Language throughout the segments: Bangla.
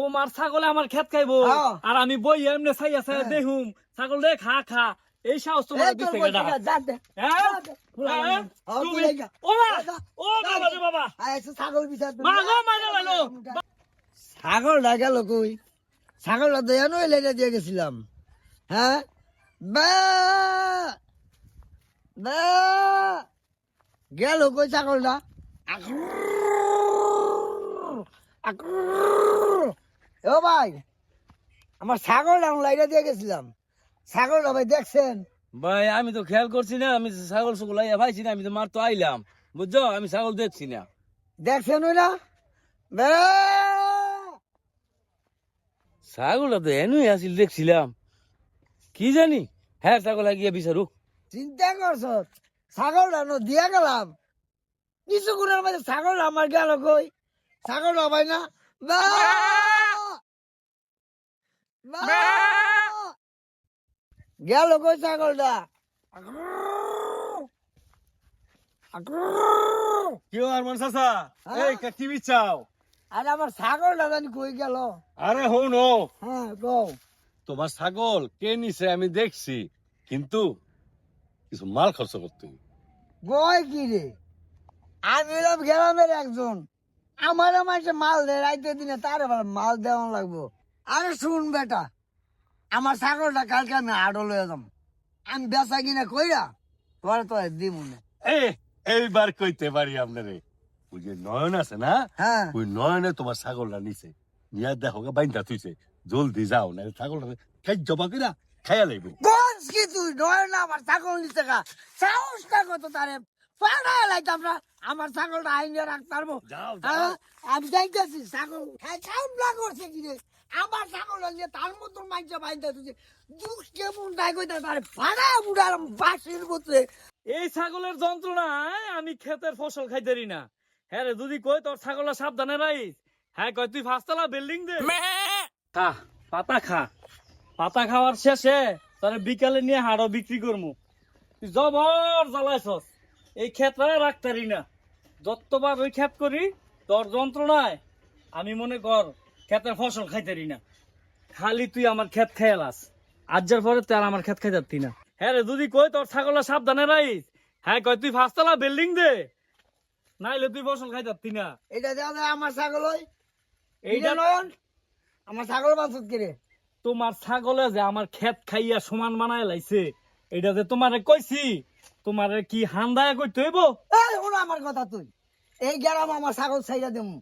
তোমার ছাগলে আমার খেত খাইবো। আর আমি বই এমনি হ্যাঁ। দেখুম। ছাগল রে খা খা। এই সাহস তোমার দিছে তুমি- ও বাবা রে বাবা ছাগল বিচার মা গো, মা গো, মা গো। গেল কই? ছাগলটা তো এনই লেগে দিয়ে গেছিলাম। হ্যাঁ? বা! বা! গেল কই ছাগলটা? ও ভাই আমার ছাগলটা আমি লাইটা দিয়ে গেছিলাম। ছাগলটা ভাই দেখছেন? ভাই আমি তো খেয়াল করছি না আমি ছাগল সুগল আইয়া ভাইছি না আমি তো মার তো আইলাম। বুঝছ? আমি ছাগল দেখছি না। দেখছেন ওই না ছাগলটা তো এনুই আসিল দেখছিলাম। কি জানি? হ্যাঁ ছাগল গিয়ে বিচারু চিন্তা করছ? ছাগলটা ন দিয়া গেলাম। কিছুক্ষণের মধ্যে ছাগল আমার গেল কই? ছাগল হবে না! গেল কই ছাগলটা? আর মন চাচা হ্যাঁ? এই বিচাও আর আমার ছাগলটা জানি কই গেল? আরে হন ও হ্যাঁ তোমার ছাগল কে নিছে আমি দেখছি কিন্তু কিছু মাল খরচ করতে গয় কি রে? আমি গ্রামের একজন। আমার মাসে মাল দেয় রাইতে দিনে তার মাল দেওয়া লাগবো। আরে শুন বেটা আমার ছাগলটা কালকে আমি আড়ো লয়ে যাম আমি বেচা কিনা কইরা তোরা তো দিব না এইবার কইতে পারি আপনারে। ওই যে নয়ন আছে না হ্যাঁ। ওই নয়নে তোমার ছাগলটা নিছে। নিয়া দেখো বাইন্দা তুইছে জলদি যাও না ছাগলটা খাই জবা কিনা খাইয়া লাগবে গঞ্জ কি তুই নয় না আমার ছাগল নিতে গা। সাহসটা কত তারে? পাড়া লাইতাম না আমার ছাগলটা আইনে রাখতে পারব? যাও হ্যাঁ, আমি দেখতেছি ছাগল খামলা করছে কি রে আমার ছাগল নিয়ে তার মতন মাইছে বাইন্দা তুই দুঃখ কেমন দায় কইতা তার ফাড়া বুড়ার বাসির মধ্যে। এই ছাগলের যন্ত্রণায় আমি ক্ষেতের ফসল খাইতেরি না। হ্যাঁ রে যদি কই তোর ছাগলের সাবধানে রাইস। হ্যাঁ কই তুই ফাঁসতলা বিল্ডিং দে। খা পাতা খা। পাতা খাওয়ার শেষে তোর বিকালে নিয়ে হাড়ও বিক্রি করমু। তুই জবর জ্বালাইছস। এই ক্ষেতটা রাখতারি না। যতবার ওই ক্ষেত করি তোর যন্ত্রণায় আমি মনে কর ক্ষেতের ফসল খাইতারি না। খালি তুই আমার ক্ষেত খেয়ালাস আজ্জার পরে তুই আর আমার ক্ষেত খাই যাচ্ছি না। হ্যাঁ রে যদি কই তোর ছাগলের সাবধানে রাইস। হ্যাঁ কই তুই ফাঁসতলা বিল্ডিং দে। নাইলে তুই ফসল খাই যাচ্ছি না। এটা যায় আমার ছাগল এইটা নয়ন। আমার ছাগল বাঁচত কি রে তোমার ছাগলে যে আমার ক্ষেত খাইয়া সমান বানায় লাইছে এটা যে তোমারে কইছি তোমারে কি হান্দায় কইতে হইব? এই শোনো আমার কথা তুই। এই গ্রাম আমার ছাগল ছাইয়া দেবো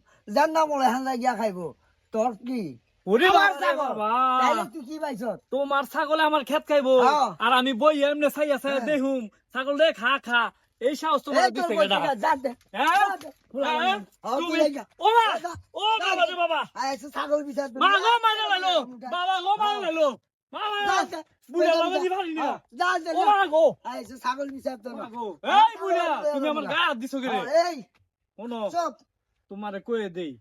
নাম বলে হান্দা গিয়া খাইবো। তোর কি? তোমার ছাগলে আমার ক্ষেত খাইবো। আর আমি বই এমনি চাইয়া চাইয়া হ্যাঁ। দেখুম ছাগল রে খা খা। এই সাহস তোমার দে। দে। ছাগল বিচার মা গো বাবা গো। দি। মা ছাগল বিচার তোমারে কয়ে দেই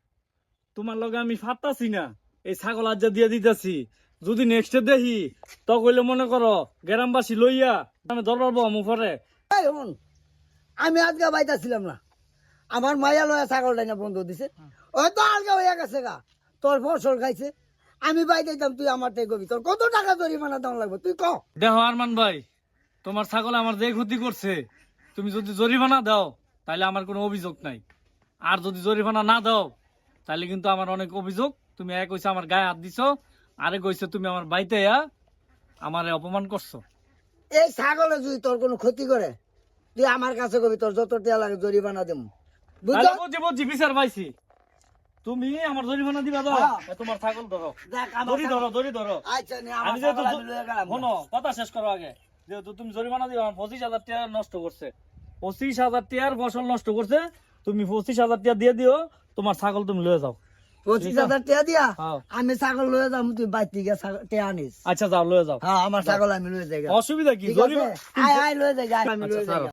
তোমার লগে আমি ফাটতাছি না। এই ছাগল আজ্জা দিয়ে দিতেছি। যদি নেক্সট দেখি তো কইলে মনে করো গ্রামবাসী লইয়া আমি দরবার এই শুন, আমি আজকে বাইতাছিলাম না। আমার মায়া লয়া ছাগলটা না বন্ধ দিছে। ওই তো আলগা হইয়া গেছে গা। তোর ফসল খাইছে। আমি বাইতাইতাম তুই আমার থেকে কবি। তোর কত টাকা জরিমানা দাম লাগবে? তুই ক। দেখো আরমান ভাই তোমার ছাগল আমার যে ক্ষতি করছে তুমি যদি জরিমানা দাও তাহলে আমার কোনো অভিযোগ নাই। আর যদি জরিমানা না দাও তাহলে কিন্তু আমার অনেক অভিযোগ। তুমি এক কইছে আমার গায়ে হাত দিছো আরে কইছে তুমি আমার বাইতে আমারে অপমান করছ। এই ছাগলে যদি তোর কোনো ক্ষতি করে তুই আমার কাছে কবি তোর যত টাকা লাগে জরিমানা দেব বুঝছি? বুঝছি বিচার পাইছি। তুমি আমার জরিমানা দিবা দাও। হ্যাঁ। তোমার ছাগল ধরো। দেখ আমার দড়ি ধরো দড়ি ধরো আচ্ছা আমি যেহেতু। শোনো কথা শেষ করো আগে। যেহেতু তুমি জরিমানা দিবা আমার পঁচিশ হাজার টাকা নষ্ট করছে। পঁচিশ হাজার টাকার ফসল নষ্ট করছে তুমি পঁচিশ হাজার টাকা দিয়ে দিও তোমার ছাগল তুমি লয়ে যাও। পঁচিশ হাজার টাকা দিয়া হ্যাঁ। আমি ছাগল লয়ে যাম তুই বাইতে গিয়ে টাকা আনিস। আচ্ছা যাও লয়ে যাও। হ্যাঁ আমার ছাগল আমি লয়ে যাই অসুবিধা কি? আয় আয় লয়ে যাই আমি আচ্ছা, লয়ে যাই ছাড়ো। গা।